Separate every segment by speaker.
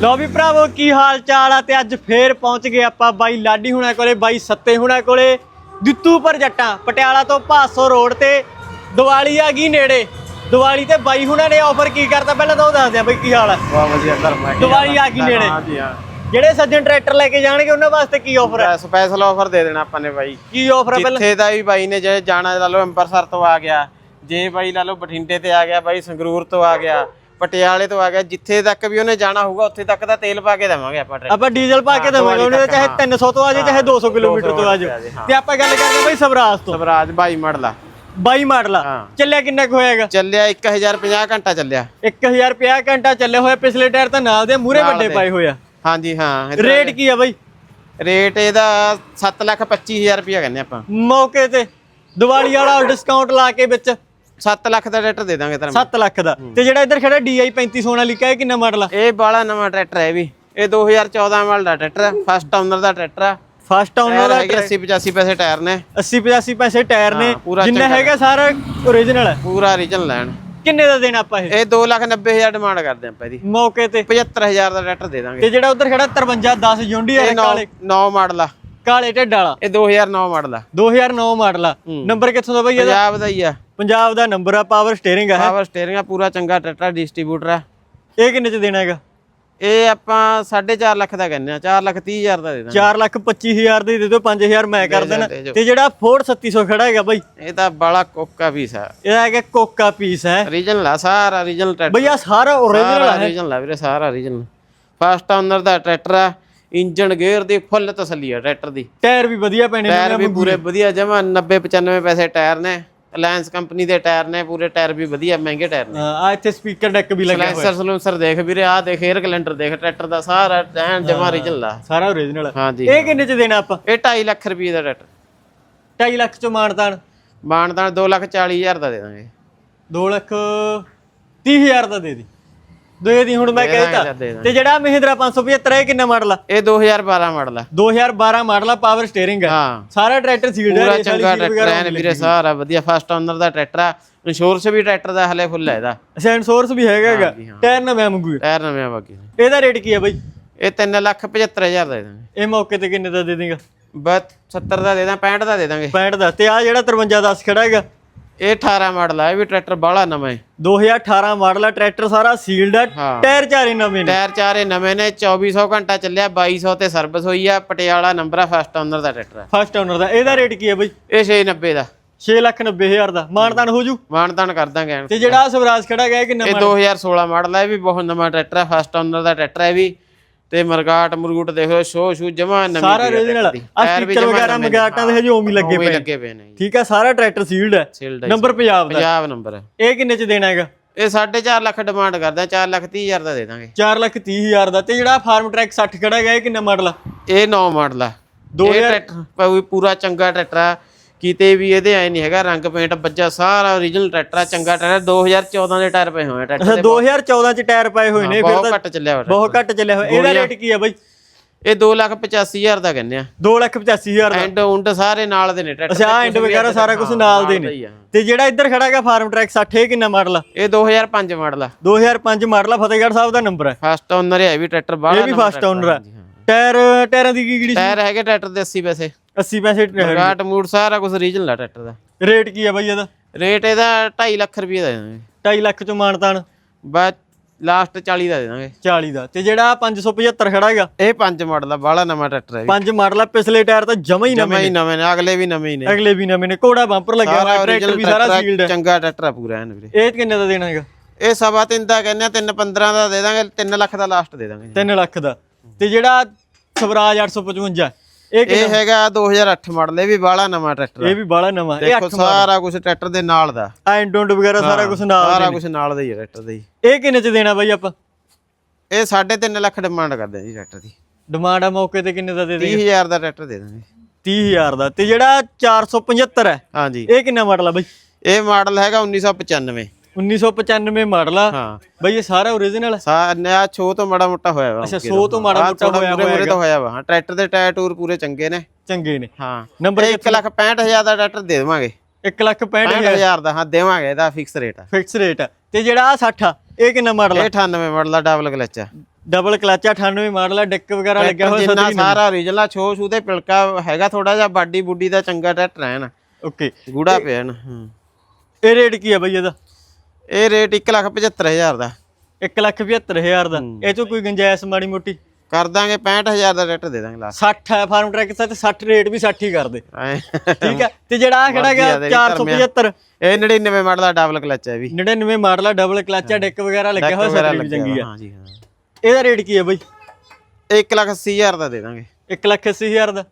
Speaker 1: ਲੋ ਵੀ ਭਰਾਵੋ ਕੀ ਹਾਲ ਚਾਲ ਆ ਤੇ ਅੱਜ ਫੇਰ ਪਹੁੰਚ ਗਏ ਆਪਾਂ ਬਾਈ ਲਾਡੀ ਹੁਣਾ ਕੋਲੇ ਬਾਈ ਸੱਤੇ ਹੁਣਾ ਕੋਲੇ ਦਿੱਤੂ ਪਰ ਜੱਟਾਂ ਪਟਿਆਲਾ ਤੋਂ ਭਾਸੋ ਰੋਡ ਤੇ ਦੀਵਾਲੀ ਆ ਗਈ ਨੇੜੇ। ਦੀਵਾਲੀ ਤੇ ਬਾਈ ਹੁਣਾ ਨੇ ਆਫਰ ਕੀ ਕਰਤਾ? ਪਹਿਲਾਂ ਤਾਂ ਉਹ ਦੱਸ ਦਿਆਂ ਬਈ ਕੀ ਹਾਲ ਆ।
Speaker 2: ਵਾਹ ਵਧੀਆ ਧਰਮਾ
Speaker 1: ਦੀਵਾਲੀ ਆ ਗਈ ਨੇੜੇ।
Speaker 2: ਹਾਂਜੀ ਹਾਂ
Speaker 1: ਜਿਹੜੇ ਸੱਜਣ ਟਰੈਕਟਰ ਲੈ ਕੇ ਜਾਣਗੇ ਉਹਨਾਂ ਵਾਸਤੇ ਕੀ ਆਫਰ ਹੈ
Speaker 2: ਸਪੈਸ਼ਲ ਆਫਰ ਦੇ ਦੇਣਾ ਆਪਾਂ ਨੇ ਬਾਈ।
Speaker 1: ਕੀ ਆਫਰ ਹੈ ਪਹਿਲਾਂ?
Speaker 2: ਜਿੱਥੇ ਦਾ ਵੀ ਬਾਈ ਨੇ ਜੇ ਜਾਣਾ ਲਾ ਲਓ ਅੰਮ੍ਰਿਤਸਰ ਤੋਂ ਆ ਗਿਆ। ਜੇ ਬਾਈ ਲਾ ਲਓ ਬਠਿੰਡੇ ਤੇ ਆ ਗਿਆ ਬਾਈ ਸੰਗਰੂਰ ਤੋਂ ਆ ਗਿਆ। ਪਟਿਆਲੇ ਤੋਂ ਆ ਗਿਆ ਜਿੱਥੇ ਤੱਕ ਵੀ ਉਹਨੇ ਜਾਣਾ ਹੋਊਗਾ ਉੱਥੇ ਤੱਕ ਦਾ ਤੇਲ ਪਾ ਕੇ ਦੇਵਾਂਗੇ ਆਪਾਂ ਟਰੈਕਟਰ
Speaker 1: ਆਪਾਂ ਡੀਜ਼ਲ ਪਾ ਕੇ ਦੇਵਾਂਗੇ ਉਹਨੇ ਚਾਹੇ 300 ਤੋਂ ਆ ਜਾਏ ਚਾਹੇ 200 ਕਿਲੋਮੀਟਰ ਤੋਂ ਆ ਜਾਏ। ਤੇ ਆਪਾਂ ਗੱਲ ਕਰਦੇ ਬਈ ਸਵਰਾਜ ਤੋਂ।
Speaker 2: ਸਵਰਾਜ ਬਾਈ ਮਾਡਲਾ
Speaker 1: 22 ਮਾਡਲ। ਚੱਲਿਆ ਕਿੰਨਾ ਕੁ ਹੋਏਗਾ
Speaker 2: ਚੱਲਿਆ 1050 ਘੰਟਾ ਚੱਲਿਆ।
Speaker 1: 1000 ਰੁਪਿਆ ਘੰਟਾ ਚੱਲਿਆ ਹੋਇਆ ਪਿਛਲੇ ਟਾਇਰ ਤਾਂ ਨਾਲ ਦੇ ਮੂਰੇ ਵੱਡੇ। ਪਾਏ ਹੋਏ ਆ।
Speaker 2: ਹਾਂਜੀ ਹਾਂ
Speaker 1: ਰੇਟ ਕੀ ਆ ਬਈ?
Speaker 2: ਰੇਟ ਇਹਦਾ 725000 ਰੁਪਇਆ ਕਹਿੰਦੇ ਆਪਾਂ।
Speaker 1: ਮੌਕੇ ਤੇ ਦੀਵਾਲੀ ਵਾਲਾ ਡਿਸਕਾਊਂਟ ਲਾ ਕੇ ਵਿੱਚ
Speaker 2: 7 ਲੱਖ ਦਾ ਟਰੈਕਟਰ ਦੇ ਦਾਂਗੇ ਧਰਮ
Speaker 1: 7 ਲੱਖ ਦਾ। ਤੇ ਜਿਹੜਾ ਇੱਧਰ ਖੜਾ DI 35 ਸੋਨਾ ਲਿਖਿਆ ਇਹ ਕਿੰਨਾ ਮਾਡਲ ਆ?
Speaker 2: ਇਹ ਬਾਲਾ ਨਵਾਂ ਟਰੈਕਟਰ ਹੈ ਵੀ। ਇਹ 2014 ਮਾਡਲ ਦਾ ਟਰੈਕਟਰ ਹੈ ਫਸਟ ਓਨਰ ਦਾ ਟਰੈਕਟਰ ਹੈ।
Speaker 1: ਫਸਟ ਵਾਲਾ
Speaker 2: ਹੈਗੇ 80 85 ਪੈਸੇ ਟਾਇਰ ਨੇ।
Speaker 1: 80 85 ਪੈਸੇ ਟਾਇਰ ਨੇ। ਜਿੰਨਾ ਹੈਗਾ ਸਾਰਾ ਓਰੀਜਨਲ ਹੈ।
Speaker 2: ਪੂਰਾ ਰੀਜਨ ਲੈਣ।
Speaker 1: ਕਿੰਨੇ ਦਾ ਦੇਣਾ ਆਪਾਂ ਇਹ?
Speaker 2: ਇਹ 290000 ਡਿਮਾਂਡ ਕਰਦੇ ਆਪਾਂ ਇਹਦੀ।
Speaker 1: ਮੌਕੇ ਤੇ।
Speaker 2: 75000 ਦਾ ਟਰੈਕਟਰ ਦੇ ਦਾਂਗੇ।
Speaker 1: ਤੇ ਜਿਹੜਾ ਉੱਧਰ ਖੜਾ 53 10 ਜੁੰਡੀ
Speaker 2: ਇਹ
Speaker 1: ਹੈ ਕਾਲੇ
Speaker 2: 9 ਮਾਡਲ ਆ।
Speaker 1: ਕਾਲੇ ਢਿੱਡ ਵਾਲਾ।
Speaker 2: ਇਹ 2009 ਮਾਡਲ ਆ।
Speaker 1: 2009 ਮਾਡਲ ਆ। ਨੰਬਰ ਕਿੱਥੋਂ ਦਾ ਬਈ ਇਹਦਾ?
Speaker 2: ਪੰਜਾਬ ਦਾ ਹੀ ਆ।
Speaker 1: ਪੰਜਾਬ ਦਾ ਨੰਬਰ ਆ ਪਾਵਰ ਸਟੀਅਰਿੰਗ ਆ ਇਹ।
Speaker 2: ਪਾਵਰ ਸਟੀਅਰਿੰਗ ਆ ਪੂਰਾ ਚੰਗਾ ਟਰੈਕਟਰ ਡਿਸਟ੍ਰੀਬਿਊਟਰ ਆ।
Speaker 1: ਇਹ ਕਿੰਨੇ ਚ ਦੇਣਾ ਹੈਗਾ?
Speaker 2: ਇਹ ਆਪਾਂ 4.5 ਲੱਖ ਦਾ ਕਹਿੰਦੇ ਆ 4 ਲੱਖ 30 ਹਜ਼ਾਰ ਦਾ ਦੇ ਦਾਂਗੇ।
Speaker 1: 4 ਲੱਖ 25 ਹਜ਼ਾਰ ਦੇ ਦੇ ਦਿਓ 5000 ਮੈਂ ਕਰ ਦੇਣਾ। ਤੇ ਜਿਹੜਾ ਫੋਰਡ 3700 ਖੜਾ ਹੈਗਾ ਬਈ
Speaker 2: ਇਹ ਤਾਂ ਬੜਾ ਕੋਕਾ ਪੀਸ ਆ।
Speaker 1: ਇਹਦਾ ਹੈਗਾ ਕੋਕਾ ਪੀਸ ਹੈ?
Speaker 2: ਰੀਜਨਲ ਆ ਸਾਰਾ ਰੀਜਨਲ ਟਰੈਕਟਰ।
Speaker 1: ਬਈ ਆ ਸਾਰਾ ਓਰੀਜਨਲ
Speaker 2: ਸਾਰਾ
Speaker 1: ਹੈ?
Speaker 2: ਰੀਜਨਲ ਆ ਵੀਰੇ ਸਾਰਾ ਰੀਜਨਲ ਫਸਟ ਓਨਰ ਦਾ ਟਰੈਕਟਰ ਆ ਇੰਜਨ ਗੇਅਰ ਦੀ ਫੁੱਲ ਤਸੱਲੀ ਆ ਟਰੈਕਟਰ ਦੀ।
Speaker 1: ਟਾਇਰ ਵੀ ਵਧੀਆ ਪੈਣੇ ਨੇ
Speaker 2: ਟਾਇਰ ਵੀ ਪੂਰੇ ਵਧੀਆ ਜਮਾ 90 95 ਪੈਸੇ ਟਾਇਰ ਨੇ। ਅਲਾਈਅੰਸ ਕੰਪਨੀ ਦੇ ਟਾਇਰ ਨੇ ਪੂਰੇ ਟਾਇਰ ਵੀ ਵਧੀਆ ਮਹਿੰਗੇ ਟਾਇਰ ਨੇ।
Speaker 1: ਆ ਇੱਥੇ ਸਪੀਕਰ ਡੈਕ ਵੀ ਲੱਗਿਆ ਹੋਇਆ।
Speaker 2: ਸਲੈਂਸਰ ਸਲੂਸਰ ਦੇਖ ਵੀਰੇ ਆ ਦੇਖ 에ਅਰ ਕੈਲੰਡਰ ਦੇਖ ਟਰੈਕਟਰ ਦਾ ਸਾਰਾ ਐਨ ਜਮਾ ਰੀਜਨਲ ਆ
Speaker 1: ਸਾਰਾ ਓਰੀਜਨਲ
Speaker 2: ਹਾਂਜੀ
Speaker 1: ਇਹ ਕਿੰਨੇ ਚ ਦੇਣਾ ਆਪਾਂ?
Speaker 2: ਇਹ 2.5 ਲੱਖ ਰੁਪਏ ਦਾ ਟਰੈਕਟਰ
Speaker 1: 2.5 ਲੱਖ ਚ ਮਾਨਤਾਨ।
Speaker 2: ਮਾਨਦਾਨ 2 ਲੱਖ 40 ਹਜ਼ਾਰ ਦਾ ਦੇ ਦਾਂਗੇ।
Speaker 1: 2 ਲੱਖ 30 ਹਜ਼ਾਰ ਦਾ ਦੇ ਦੀ। ਦੇ ਦੀ ਹੁਣ ਮੈਂ ਕਹਿਤਾ
Speaker 2: ਤਾਂ
Speaker 1: ਜਿਹੜਾ ਮਹਿੰਦਰਾ 575 ਇਹ ਕਿੰਨਾ ਮਾਡਲ ਆ?
Speaker 2: ਇਹ 2012 ਮਾਡਲ ਆ।
Speaker 1: 2012 ਮਾਡਲ ਆ ਪਾਵਰ ਸਟੀਅਰਿੰਗ ਹੈ
Speaker 2: ਹਾਂ।
Speaker 1: ਸਾਰਾ ਟਰੈਕਟਰ ਸੀਲਡ ਹੈ
Speaker 2: ਪੂਰਾ ਚੰਗਾ ਟਰੈਕਟਰ ਐਨ ਵੀਰੇ ਸਾਰਾ ਵਧੀਆ ਫਸਟ ਓਨਰ ਦਾ ਟਰੈਕਟਰ ਆ। ਇੰਸ਼ੋਰੈਂਸ ਵੀ ਟਰੈਕਟਰ ਦਾ ਹਲੇ ਫੁੱਲ ਹੈ ਇਹਦਾ।
Speaker 1: ਸੈਂਸੋਰਸ ਵੀ ਹੈਗਾ ਹੈਗਾ।
Speaker 2: ਹਾਂ।
Speaker 1: ਟਾਇਰ ਨਵਾਂ ਮੰਗੂ
Speaker 2: ਟਾਇਰ ਨਵੇਂ ਆ ਬਾਕੀ।
Speaker 1: ਇਹਦਾ ਰੇਟ ਕੀ ਹੈ ਬਾਈ?
Speaker 2: ਇਹ 3 ਲੱਖ 75 ਹਜ਼ਾਰ ਦਾ ਦੇ ਦਾਂਗੇ
Speaker 1: ਇਹ ਮੌਕੇ ਤੇ ਕਿੰਨੇ ਦਾ ਦੇ ਦੇਗਾ?
Speaker 2: ਬਸ 70 ਦਾ ਦੇ ਦਾਂ 65 ਦਾ ਦੇ ਦਾਂਗੇ।
Speaker 1: 65 ਦਾ। ਤੇ ਆ ਜਿਹੜਾ 53 10 ਖੜਾ ਹੈਗਾ
Speaker 2: ਇਹ 18 ਮਾਡਲ ਆ ਇਹ ਵੀ ਟਰੈਕਟਰ ਬਾਹਲਾ ਨਵਾਂ ਹੈ
Speaker 1: 2018 ਮਾਡਲ ਆ ਟਰੈਕਟਰ ਸਾਰਾ ਸੀਲਡ ਆ
Speaker 2: ਹਾਂ।
Speaker 1: ਟਾਇਰ ਚਾਰੇ ਨਵੇਂ ਨੇ।
Speaker 2: ਟਾਇਰ ਚਾਰੇ ਨਵੇਂ ਨੇ 2400 ਘੰਟਾ ਚੱਲਿਆ 2200 ਤੇ ਸਰਵਿਸ ਹੋਈ ਆ ਪਟਿਆਲਾ ਨੰਬਰ ਆ ਫਸਟ ਓਨਰ ਦਾ ਟਰੈਕਟਰ ਆ।
Speaker 1: ਫਸਟ ਓਨਰ ਦਾ ਇਹਦਾ ਰੇਟ ਕੀ ਹੈ ਬਾਈ?
Speaker 2: ਇਹ 690 ਦਾ।
Speaker 1: 6 ਲੱਖ 90 ਹਜ਼ਾਰ ਦਾ। ਮਾਨਤਾਨ ਹੋ ਜੂ?
Speaker 2: ਮਾਨਤਾਨ ਕਰ ਦਾਂਗੇ ਐਨ।
Speaker 1: ਤੇ ਜਿਹੜਾ ਆਹ ਸਵਰਾਜ ਖੜਾ ਗਿਆ ਇਹ ਕਿੰਨਾ
Speaker 2: ਇਹ 2016 ਮਾਡਲ ਆ ਇਹ ਵੀ ਬਹੁਤ ਨਵਾਂ ਟਰੈਕਟਰ ਆ ਫਸਟ ਓਨਰ ਦਾ ਟਰੈਕਟਰ ਹੈ ਵੀ। ਤੇ ਮਰਗਾਟ ਮੁਰਗੂਟ ਦੇਖ ਲਓ ਸ਼ੋ ਸ਼ੂ ਜਮਾ ਨਵੀਂ
Speaker 1: ਸਾਰਾ
Speaker 2: ਪਈ ਆ ਵੀ
Speaker 1: ਸਟicker ਵਗੈਰਾ। ਮਗਾਟਾਂ ਦੇ ਹਜੇ ਹੀ ਲੱਗੇ ਪਏ
Speaker 2: ਲੱਗੇ ਪਏ ਨੇ
Speaker 1: ਠੀਕ ਆ ਸਾਰਾ ਟਰੈਕਟਰ ਸੀਲਡ ਹੈ ਨੰਬਰ ਪੰਜਾਬ ਦਾ।
Speaker 2: ਪੰਜਾਬ ਨੰਬਰ ਹੈ
Speaker 1: ਇਹ ਕਿੰਨੇ ਚ ਦੇਣਾ ਹੈਗਾ?
Speaker 2: ਇਹ 4.5 ਲੱਖ ਡਿਮਾਂਡ ਕਰਦਾ 4 ਲੱਖ 30 ਹਜ਼ਾਰ ਦਾ ਦੇ ਦਾਂਗੇ।
Speaker 1: 4 ਲੱਖ 30 ਹਜ਼ਾਰ ਦਾ। ਤੇ ਜਿਹੜਾ ਫਾਰਮ ਟਰੈਕ 60 ਖੜਾ ਗਿਆ ਇਹ ਕਿੰਨਾ ਮਾਡਲ ਆ?
Speaker 2: ਇਹ 9 ਮਾਡਲ ਆ।
Speaker 1: ਦੋ
Speaker 2: ਇਹ ਟਰੈਕਟਰ ਪੂਰੀ- ਪੂਰਾ ਚੰਗਾ ਟਰੈਕਟਰ ਆ। ਕਿਤੇ ਵੀ ਇਹਦੇ ਐ ਨਹੀਂ ਹੈਗਾ ਰੰਗ ਪੇਂਟ ਬੱਜਾ ਸਾਰਾ ਓਰੀਜਨਲ ਟਰੈਕਟਰ ਆ ਚੰਗਾ ਟਰੈਕਟਰ 2014 ਦੇ ਟਾਇਰ ਪਏ ਹੋਏ ਆ ਟਰੈਕਟਰ
Speaker 1: ਅੱਛਾ
Speaker 2: ਦੇ
Speaker 1: 2014 ਚ ਟਾਇਰ ਪਾਏ ਹੋਏ ਨੇ ਫਿਰ
Speaker 2: ਬਹੁਤ
Speaker 1: ਤਾਂ
Speaker 2: ਘੱਟ ਚੱਲਿਆ ਹੋਇਆ
Speaker 1: ਬਹੁਤ ਘੱਟ ਚੱਲਿਆ ਹੋਇਆ। ਇਹਦਾ ਰੇਟ ਕੀ ਆ ਬਾਈ?
Speaker 2: ਇਹ 2 ਲੱਖ 85 ਹਜ਼ਾਰ ਦਾ ਕਹਿੰਦੇ ਆ।
Speaker 1: 2 ਲੱਖ 85 ਹਜ਼ਾਰ ਦਾ।
Speaker 2: ਐਂਡ ਉੰਡ ਸਾਰੇ ਨਾਲ ਦੇ ਨੇ ਟਰੈਕਟਰ
Speaker 1: ਅੱਛਾ ਐਂਡ ਵਗੈਰਾ ਸਾਰਾ ਕੁਝ ਨਾਲ ਦੇ ਨੇ। ਤੇ ਜਿਹੜਾ ਇੱਧਰ ਖੜਾ ਹੈਗਾ ਫਾਰਮ ਟਰੈਕ 60 ਇਹ ਕਿੰਨਾ ਮਾਡਲ ਆ?
Speaker 2: ਇਹ 2005 ਮਾਡਲ ਆ।
Speaker 1: 2005 ਮਾਡਲ ਆ ਫਤਿਹਗੜ੍ਹ ਸਾਹਿਬ ਦਾ ਨੰਬਰ ਹੈ
Speaker 2: ਫਸਟ ਓਨਰ ਹੈ ਵੀ ਟਰੈਕਟਰ ਬਾਹਲਾ
Speaker 1: ਇਹ ਵੀ ਫਸਟ ਓਨਰ ਹੈ। ਟਾਇਰ ਟਾਇਰਾਂ ਦੀ ਕੀ ਗੜੀ
Speaker 2: ਟਾਇਰ ਹੈਗੇ ਟਰੈਕਟਰ ਦੇ 80 ਪੈਸੇ
Speaker 1: 80 ਪੈਸੇ
Speaker 2: ਗਾਟ ਮੂਡ ਸਾਰਾ ਕੁਝ ਰੀਜਨਲ ਆ ਟਰੈਕਟਰ ਦਾ।
Speaker 1: ਰੇਟ ਕੀ ਆ ਬਾਈ ਇਹਦਾ?
Speaker 2: ਰੇਟ ਇਹਦਾ 2.5 ਲੱਖ ਰੁਪਏ ਦਾ ਦੇ ਦਾਂਗੇ।
Speaker 1: 2.5 ਲੱਖ ਚ ਮਾਨਤਾਨ
Speaker 2: ਬਸ ਲਾਸਟ 40 ਦਾ ਦੇ ਦਾਂਗੇ।
Speaker 1: 40 ਦਾ। ਤੇ ਜਿਹੜਾ 575 ਖੜਾ ਹੈਗਾ
Speaker 2: ਇਹ 5 ਮਾਡਲ ਆ ਬਾਹਲਾ ਨਵਾਂ ਟਰੈਕਟਰ ਹੈ
Speaker 1: ਪੰਜ ਮਾਡਲ ਆ ਪਿਛਲੇ ਟਾਇਰ ਤਾਂ ਜਮਾ ਹੀ
Speaker 2: ਨਵੇਂ ਹੀ ਨਵੇਂ ਨੇ ਅਗਲੇ ਵੀ ਨਵੇਂ ਹੀ ਨੇ।
Speaker 1: ਅਗਲੇ ਵੀ ਨਵੇਂ ਨੇ। ਕੋੜਾ ਬੰਪਰ ਲੱਗਿਆ ਹੋਇਆ ਟਰੈਕਟਰ ਵੀ ਸਾਰਾ ਸੀਲਡ ਹੈ
Speaker 2: ਚੰਗਾ ਟਰੈਕਟਰ ਆ ਪੂਰਾ ਐਨ ਵੀਰੇ।
Speaker 1: ਇਹ ਕਿੰਨੇ ਦਾ ਦੇਣਾ ਹੈਗਾ?
Speaker 2: ਇਹ ਸਵਾ ਤਿੰਨ ਦਾ ਕਹਿੰਦੇ ਆ 3 15 ਦਾ ਦੇ ਦਾਂਗੇ 3 ਲੱਖ ਦਾ ਲਾਸਟ ਦੇ ਦਾਂਗੇ
Speaker 1: 3 ਲੱਖ ਦਾ। ਤੇ ਜਿਹੜਾ ਸਵਰਾਜ 855 ਇਹ
Speaker 2: ਹੈਗਾ 2008 ਮਾਡਲ ਇਹ ਵੀ ਬਾਹਲਾ ਨਵਾਂ ਟਰੈਕਟਰ
Speaker 1: ਇਹ ਵੀ ਬਾਲਾ ਨਵਾਂ ਇਹ
Speaker 2: ਦੇਖੋ ਸਾਰਾ ਕੁਝ ਟਰੈਕਟਰ ਦੇ ਨਾਲ ਦਾ।
Speaker 1: ਐਂਡੋਂਡ ਵਗੈਰਾ ਸਾਰਾ ਕੁਝ ਨਾਲ
Speaker 2: ਸਾਰਾ ਕੁਝ ਨਾਲ ਦਾ ਹੀ ਹੈ ਟਰੈਕਟਰ ਦਾ ਹੀ।
Speaker 1: ਇਹ ਕਿੰਨੇ ਚ ਦੇਣਾ ਬਾਈ ਆਪਾਂ?
Speaker 2: ਇਹ 3.5 ਲੱਖ ਡਿਮਾਂਡ ਕਰਦੇ ਜੀ ਟਰੈਕਰ ਦੀ।
Speaker 1: ਡਿਮਾਂਡ ਆ ਮੌਕੇ ਤੇ ਕਿੰਨੇ ਦਾ ਦੇ ਦੇ
Speaker 2: 30000 ਦਾ ਟਰੈਕਟਰ ਦੇ ਦਾਂਗੇ।
Speaker 1: 30000 ਦਾ ਤੇ ਜਿਹੜਾ 475 ਹੈ
Speaker 2: ਹਾਂਜੀ।
Speaker 1: ਇਹ ਕਿੰਨਾ ਮਾਡਲ ਆ ਬਾਈ?
Speaker 2: ਇਹ ਮਾਡਲ ਹੈਗਾ 1995
Speaker 1: 1995 ਮਾਡਲ ਆ।
Speaker 2: ਹਾਂ।
Speaker 1: ਬਾਈ ਇਹ ਸਾਰਾ ਓਰੀਜਨਲ ਹੈ
Speaker 2: ਸਾ ਨਿਆ ਛੋ ਤੋਂ ਮਾੜਾ ਮੋਟਾ ਹੋਇਆ ਵਾ
Speaker 1: ਅੱਛਾ 100 ਤੋਂ ਮਾੜਾ ਮੋਟਾ ਹੋਇਆ
Speaker 2: ਹੋਇਆ ਹੋਇਆ ਤਾਂ ਹੋਇਆ ਵਾ। ਹਾਂ ਟਰੈਕਟਰ ਦੇ ਟਾਇਰ ਟੂਰ ਪੂਰੇ ਚੰਗੇ ਨੇ।
Speaker 1: ਚੰਗੇ ਨੇ।
Speaker 2: ਹਾਂ।
Speaker 1: ਨੰਬਰ
Speaker 2: 1 ਲੱਖ 65000 ਦਾ ਟਰੈਕਟਰ ਦੇ ਦੇਵਾਂਗੇ।
Speaker 1: 1 ਲੱਖ 65
Speaker 2: 65000 ਦਾ ਹਾਂ ਦੇਵਾਂਗੇ ਇਹਦਾ ਫਿਕਸ ਰੇਟ ਆ।
Speaker 1: ਫਿਕਸ ਰੇਟ ਆ। ਤੇ ਜਿਹੜਾ ਆ 60 ਆ ਇਹ ਕਿੰਨਾ ਮਾਡਲ ਆ?
Speaker 2: ਇਹ 98 ਮਾਡਲ ਦਾ ਡਬਲ ਕਲਚ ਆ।
Speaker 1: ਡਬਲ ਕਲਚ ਆ 98 ਮਾਡਲ ਆ ਡਿੱਕ ਵਗੈਰਾ ਲੱਗਿਆ ਹੋਇਆ
Speaker 2: ਜਿੰਨਾ ਸਾਰਾ ਓਰੀਜਨਲ ਛੋ ਛੂ ਤੇ ਪਿਲਕਾ ਹੈਗਾ ਥੋੜਾ ਜਿਹਾ ਬਾਡੀ ਬੁੱਡੀ ਦਾ ਚੰਗਾ ਟਰੈਕਟਰ ਹੈ ਨਾ।
Speaker 1: ਓਕੇ
Speaker 2: ਗੂੜਾ ਪਿਆ ਨਾ ਹਾਂ।
Speaker 1: ਇਹ ਰੇਟ ਕੀ ਆ ਬਈ ਇਹਦਾ?
Speaker 2: ਇਹ ਰੇਟ 175000 ਦਾ।
Speaker 1: 175000 ਦਾ। ਇਹ ਚੋਂ ਕੋਈ ਗੁੰਜਾਇਸ਼ ਮਾੜੀ ਮੋਟੀ?
Speaker 2: ਕਰ ਦਾਂਗੇ 65000 ਦਾ ਟਰੈਕਟਰ ਦੇ ਦਾਂਗੇ ਲਾਸਟ
Speaker 1: 60 ਹੈ ਫਾਰਮ ਟਰੈਕ ਤੇ 60 ਰੇਟ ਵੀ 60 ਹੀ ਕਰ ਦੇ
Speaker 2: ਐ।
Speaker 1: ਠੀਕ ਹੈ। ਤੇ ਜਿਹੜਾ ਆ ਖੜਾ ਗਿਆ
Speaker 2: ਮਰਜ਼ੀ ਆ ਤੇਰੀ
Speaker 1: 475
Speaker 2: ਇਹ 99 ਮਾਡਲ ਦਾ ਡਬਲ ਕਲਚ ਹੈ ਵੀ।
Speaker 1: 99 ਮਾਡਲ ਆ ਡਬਲ ਕਲਚ ਆ ਡਿੱਕ ਵਗੈਰਾ ਲੱਗਿਆ ਹੋਇਆ ਵੀ ਚੰਗੀ ਆ।
Speaker 2: ਹਾਂ ਜੀ ਹਾਂ।
Speaker 1: ਇਹਦਾ ਰੇਟ ਕੀ ਆ ਬਈ?
Speaker 2: 180000 ਦਾ ਦੇ ਦਾਂਗੇ।
Speaker 1: 180000 ਦਾ।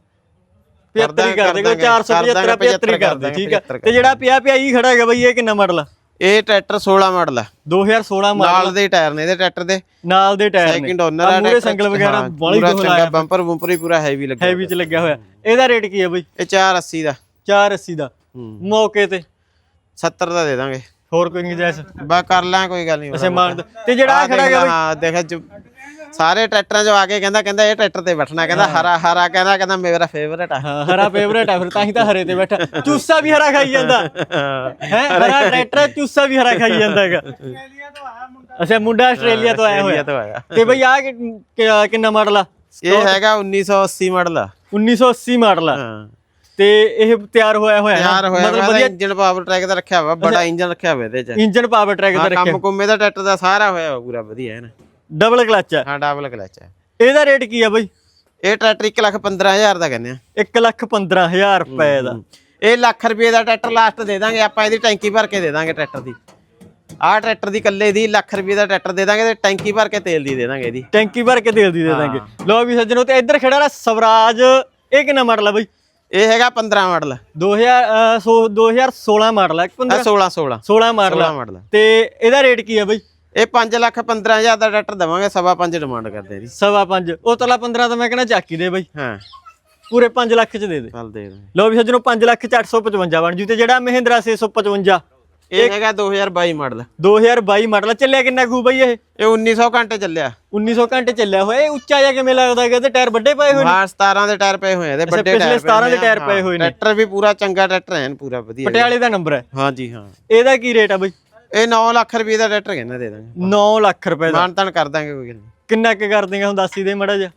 Speaker 1: 75
Speaker 2: ਕਰ ਦਾਂਗੇ,
Speaker 1: ਕਰ ਦੇ
Speaker 2: ਕਰ
Speaker 1: 475
Speaker 2: ਦਾਂਗੇ,
Speaker 1: 75 ਕਰ ਦੇ ਠੀਕ
Speaker 2: 75
Speaker 1: ਤੇ ਜਿਹੜਾ ਪਿਆ ਪਿਆ ਹੀ ਖੜਾ ਹੈਗਾ ਬਈ ਇਹ ਕਿੰਨਾ ਮਾਡਲ ਆ?
Speaker 2: ਇਹ ਟਰੈਕਟਰ 16 ਮਾਡਲ ਆ।
Speaker 1: 2016 ਮਾਡਲ
Speaker 2: ਨਾਲ ਦੇ ਟਾਇਰ ਨੇ ਇਹਦੇ ਟਰੈਕਟਰ ਦੇ।
Speaker 1: ਨਾਲ ਦੇ ਟਾਇਰ ਨੇ।
Speaker 2: ਸੈਕਿੰਡ ਓਨਰ ਆ
Speaker 1: ਮੂਰੇ ਸੰਗਲ ਵਗੈਰਾ ਬਾਲੀ
Speaker 2: ਪੂਰਾ
Speaker 1: ਤੋਂ
Speaker 2: ਚੰਗਾ
Speaker 1: ਲਾਇਆ
Speaker 2: ਬੰਪਰ ਬੰਪਰ ਹੀ ਪੂਰਾ ਹੈਵੀ ਲੱਗਿਆ
Speaker 1: ਹੈਵੀ ਚ ਲੱਗਿਆ ਹੋਇਆ। ਇਹਦਾ ਰੇਟ ਕੀ ਆ ਬਈ?
Speaker 2: ਇਹ 480 ਦਾ।
Speaker 1: 480 ਦਾ।
Speaker 2: ਹੂੰ।
Speaker 1: ਮੌਕੇ ਤੇ।
Speaker 2: 70 ਦਾ ਦੇ ਦਾਂਗੇ।
Speaker 1: ਹੋਰ ਕੋਈ ਗੁੰਜਾਇਸ਼
Speaker 2: ਬਾ ਕਰ ਲਾਂ ਕੋਈ ਗੱਲ ਨਹੀਂ
Speaker 1: ਅਸੇ ਮਾਨ ਤੇ ਜਿਹੜਾ ਖੜਾ ਹੈਗਾ ਬਈ।
Speaker 2: ਹਾਂ ਦੇਖ ਜੋ ਸਾਰੇ ਟਰੈਕਟਰਾਂ 'ਚ ਆ ਕੇ ਕਹਿੰਦਾ ਕਹਿੰਦਾ ਇਹ ਟਰੈਕਟਰ ਤੇ ਬੈਠਣਾ ਕਹਿੰਦਾ ਹਰਾ ਹਰਾ ਕਹਿੰਦਾ ਕਹਿੰਦਾ ਮੇਰਾ ਫੇਵਰੇਟ ਆ।
Speaker 1: ਹਾਂ ਹਰਾ ਫੇਵਰੇਟ ਆ ਫਿਰ ਤਾਂ ਹੀ ਤਾਂ ਹਰੇ ਤੇ ਬੈਠਾ। ਚੂਸਾ ਵੀ ਹਰਾ ਖਾਈ ਜਾਂਦਾ। ਹੈ ਹਰਾ ਟਰੈਕਟਰ ਚੂਸਾ ਵੀ ਹਰਾ ਖਾਈ ਜਾਂਦਾ ਹੈਗਾ। ਅੱਛਾ ਮੁੰਡਾ ਆਸਟ੍ਰੇਲੀਆ ਤੋਂ ਆਇਆ ਹੋਇਆ।
Speaker 2: ਤੋਂ ਆਇਆ।
Speaker 1: ਤੇ ਬਈ ਆ ਕਿੰਨਾ ਮਾਡਲ ਆ?
Speaker 2: ਇਹ ਹੈਗਾ 1980 ਮਾਡਲ ਆ।
Speaker 1: 1980 ਮਾਡਲ ਆ।
Speaker 2: ਹਾਂ।
Speaker 1: ਤੇ ਇਹ ਤਿਆਰ ਹੋਇਆ ਹੋਇਆ?
Speaker 2: ਹੋਇਆ
Speaker 1: ਮਤਲਬ ਵਧੀਆ
Speaker 2: ਇੰਜਨ ਪਾਵਰ ਟਰੈਕ ਦਾ ਰੱਖਿਆ ਹੋਇਆ ਬੜਾ ਇੰਜਨ ਰੱਖਿਆ ਹੋਇਆ ਇਹਦੇ 'ਚ।
Speaker 1: ਇੰਜਨ ਪਾਵਰ ਟਰੈਕ ਦਾ
Speaker 2: ਹਾਂ
Speaker 1: ਰੱਖਿਆ।
Speaker 2: ਕੰਮ ਕੁੰਮੇ ਦਾ ਟਰੈਕਟਰ ਦਾ ਸਾਰਾ ਹੋਇਆ ਹੋਇਆ ਪੂਰਾ ਵਧੀਆ ਹੈ ਨਾ?
Speaker 1: ਡਬਲ ਕਲਚ ਆ
Speaker 2: ਹਾਂ ਡਬਲ ਕਲਚ ਹੈ।
Speaker 1: ਇਹਦਾ ਰੇਟ ਕੀ ਆ ਬਈ?
Speaker 2: ਇਹ ਟਰੈਕਟਰ 1 ਲੱਖ 15000 ਦਾ ਕਹਿੰਦੇ ਆ।
Speaker 1: 1 ਲੱਖ 15000 ਰੁਪਏ ਦਾ।
Speaker 2: ਇਹ ਲੱਖ ਰੁਪਏ ਦਾ ਟਰੈਕਟਰ ਲਾਸਟ ਦੇ ਦਾਂਗੇ ਆਪਾਂ ਇਹਦੀ ਟੈਂਕੀ ਭਰ ਕੇ ਦੇ ਦਾਂਗੇ ਟਰੈਕਟਰ ਦੀ। ਆਹ ਟਰੈਕਟਰ ਦੀ ਕੱਲੇ ਦੀ ਲੱਖ ਰੁਪਏ ਦਾ ਟਰੈਕਟਰ ਦੇ ਦਾਂਗੇ ਤੇ ਟੈਂਕੀ ਭਰ ਕੇ ਤੇਲ ਦੀ ਦੇ ਦਾਂਗੇ ਇਹਦੀ।
Speaker 1: ਟੈਂਕੀ ਭਰ ਕੇ ਤੇਲ ਦੀ ਦੇ ਦਾਂਗੇ। ਲੋ ਵੀ ਸੱਜਣੋ ਤੇ ਇੱਧਰ ਖੜਾ ਵਾਲਾ ਸਵਰਾਜ ਇਹ ਕਿੰਨਾ ਮਾਡਲ ਆ ਬਈ?
Speaker 2: ਇਹ ਹੈਗਾ 15 ਮਾਡਲ
Speaker 1: 2000 ਅਹ, ਸੋ 2016 ਮਾਡਲ ਆ। 15
Speaker 2: 16 16
Speaker 1: 16 ਮਾਡਲ
Speaker 2: 16
Speaker 1: ਆ।
Speaker 2: ਮਾਡਲ
Speaker 1: ਤੇ ਇਹਦਾ ਰੇਟ ਕੀ ਆ ਬਈ?
Speaker 2: ਇਹ 5 ਲੱਖ 15000 ਦਾ ਟਰੈਕਟਰ ਦਵਾਂਗੇ ਸਵਾ ਪੰਜ ਡਿਮਾਂਡ ਕਰਦੇ ਆ ਜੀ।
Speaker 1: ਸਵਾ ਪੰਜ। ਉਹ ਤਲਾ 15 ਤਾਂ ਮੈਂ ਕਹਿੰਦਾ ਚੱਕੀ ਦੇ ਬਈ।
Speaker 2: ਹਾਂ।
Speaker 1: ਪੂਰੇ 5 ਲੱਖ ਚ ਦੇ ਦੇ।
Speaker 2: ਚੱਲ ਦੇ ਦਾਂਗੇ
Speaker 1: ਲੋ ਵੀ ਸੱਜਣੋ 5 ਲੱਖ ਚ 855 ਬਣ ਜੂ ਤੇ ਜਿਹੜਾ ਮਹਿੰਦਰਾ 655
Speaker 2: ਇਹ ਹੈਗਾ 2022 ਮਾਡਲ।
Speaker 1: 2022 ਮਾਡਲ। ਚੱਲਿਆ ਕਿੰਨਾ ਖੂ ਬਈ ਇਹ?
Speaker 2: ਇਹ 1900 ਘੰਟੇ ਚੱਲਿਆ।
Speaker 1: 1900 ਘੰਟੇ ਚੱਲਿਆ ਹੋਇਆ। ਇਹ ਉੱਚਾ ਜਿਹਾ ਕਿਵੇਂ ਲੱਗਦਾ ਹੈਗਾ? ਤੇ ਟਾਇਰ ਵੱਡੇ ਪਏ ਹੋਏ ਨੇ।
Speaker 2: ਹਾਂ 17 ਦੇ ਟਾਇਰ ਪਏ ਹੋਏ ਆ। ਵੱਡੇ
Speaker 1: ਪਿਛਲੇ
Speaker 2: ਟਾਇਰ
Speaker 1: 17 ਦੇ ਟਾਇਰ ਪਏ ਹੋਏ ਨੇ।
Speaker 2: ਟਰੈਕਟਰ ਵੀ ਪੂਰਾ ਚੰਗਾ ਟਰੈਕਟਰ ਹੈ ਪੂਰਾ ਵਧੀਆ
Speaker 1: ਪਟਿਆਲੇ ਦਾ ਨੰਬਰ ਹੈ।
Speaker 2: ਹਾਂਜੀ ਹਾਂ।
Speaker 1: ਇਹਦਾ ਕੀ ਰੇਟ ਆ ਬਈ?
Speaker 2: ਇਹ 9 ਲੱਖ ਰੁਪਏ ਦਾ ਟਰੈਕਟਰ ਕਹਿੰਦਾ ਦੇ ਦਾਂਗੇ।
Speaker 1: 9 ਲੱਖ ਰੁਪਏ ਦਾ।
Speaker 2: ਮਾਨ ਤਾਨ ਕਰ ਦਾਂਗੇ ਕੋਈ ਗੱਲ ਨਹੀਂ
Speaker 1: ਕਿੰਨਾ ਕੁ ਕਰ ਦੇਗਾ ਹੁਣ ਦੱਸ ਹੀ ਦੇ ਮੜਾ ਜਾ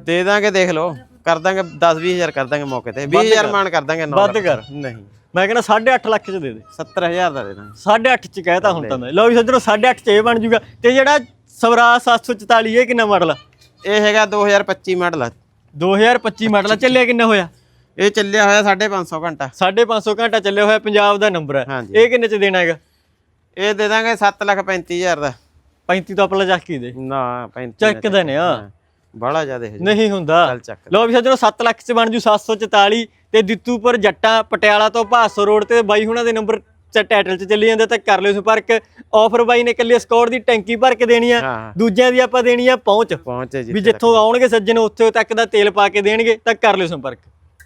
Speaker 2: ਦੇ ਦਾਂਗੇ ਦੇਖ ਲਓ। ਕਰ ਦਾਂਗੇ 10 20000 ਕਰ ਦਾਂਗੇ ਮੌਕੇ ਤੇ। 20000 ਮਾਨ ਕਰ ਦਾਂਗੇ ਨੌ
Speaker 1: ਵੱਧ
Speaker 2: ਲੱਖ।
Speaker 1: ਕਰ।
Speaker 2: ਨਹੀਂ।
Speaker 1: ਮੈਂ ਕਹਿੰਦਾ 8.5 ਲੱਖ ਚ ਦੇ ਦੇ।
Speaker 2: 70000 ਦਾ ਦੇ ਦਾਂਗੇ।
Speaker 1: 8.5 ਚ ਕਹਿਤਾ ਹੁਣ ਤਾਂ ਮੈਂ। ਲਓ ਵੀ ਸੱਜਣੋ 8.5 ਚ ਇਹ ਬਣ ਜੂਗਾ। ਤੇ ਜਿਹੜਾ ਸਵਰਾਜ 744 ਇਹ ਕਿੰਨਾ ਮਾਡਲ ਆ?
Speaker 2: ਇਹ ਹੈਗਾ 2025 ਮਾਡਲ ਆ।
Speaker 1: 2025 ਮਾਡਲ ਆ। ਚੱਲਿਆ ਕਿੰਨਾ ਹੋਇਆ?
Speaker 2: ਇਹ ਚੱਲਿਆ ਹੋਇਆ 550 ਘੰਟਾ।
Speaker 1: 550 ਘੰਟਾ ਚੱਲਿਆ ਹੋਇਆ ਪੰਜਾਬ ਦਾ ਨੰਬਰ ਹੈ
Speaker 2: ਹਾਂਜੀ।
Speaker 1: ਇਹ ਕਿੰਨੇ ਚ ਦੇਣਾ ਹੈਗਾ?
Speaker 2: ਇਹ ਦੇ ਦਾਂਗੇ 7 ਲੱਖ 35000 ਦਾ।
Speaker 1: 35 ਤੋਂ ਆਪਲਾ ਚੱਕ ਹੀ ਦੇ।
Speaker 2: ਨਾ 35
Speaker 1: ਚੱਕਦੇ ਨੇ ਆ।
Speaker 2: ਬੜਾ ਜ਼ਿਆਦਾ ਹੈ
Speaker 1: ਨਹੀਂ ਹੁੰਦਾ।
Speaker 2: ਚੱਲ ਚੱਕ
Speaker 1: ਲੋ ਵੀ ਸੱਜਣੋ 7 ਲੱਖ ਚ ਬਣ ਜੂ 744 ਤੇ ਦਿੱਤੂਪੁਰ ਜੱਟਾਂ ਪਟਿਆਲਾ ਤੋਂ ਭਾਸੋ ਰੋਡ ਤੇ ਬਾਈ ਹੁਣਾਂ ਦੇ ਨੰਬਰ ਚ ਟਾਈਟਲ ਚ ਚੱਲੀ ਜਾਂਦੇ ਤਾਂ ਕਰ ਲਿਓ ਸੰਪਰਕ। ਆਫਰ ਬਾਈ ਨੇ ਕੱਲੀ ਸਕੋਰ ਦੀ ਟੈਂਕੀ ਭਰ ਕੇ ਦੇਣੀ ਆ। ਦੂਜਿਆਂ ਦੀ ਆਪਾਂ ਦੇਣੀ ਆ ਪਹੁੰਚ।
Speaker 2: ਪਹੁੰਚੇ ਜੀ
Speaker 1: ਵੀ ਜਿੱਥੋਂ ਆਉਣਗੇ ਸੱਜਣ ਉੱਥੇ ਤੱਕ ਦਾ ਤੇਲ ਪਾ ਕੇ ਦੇਣਗੇ ਤਾਂ ਕਰ ਲਿਓ ਸੰਪਰਕ।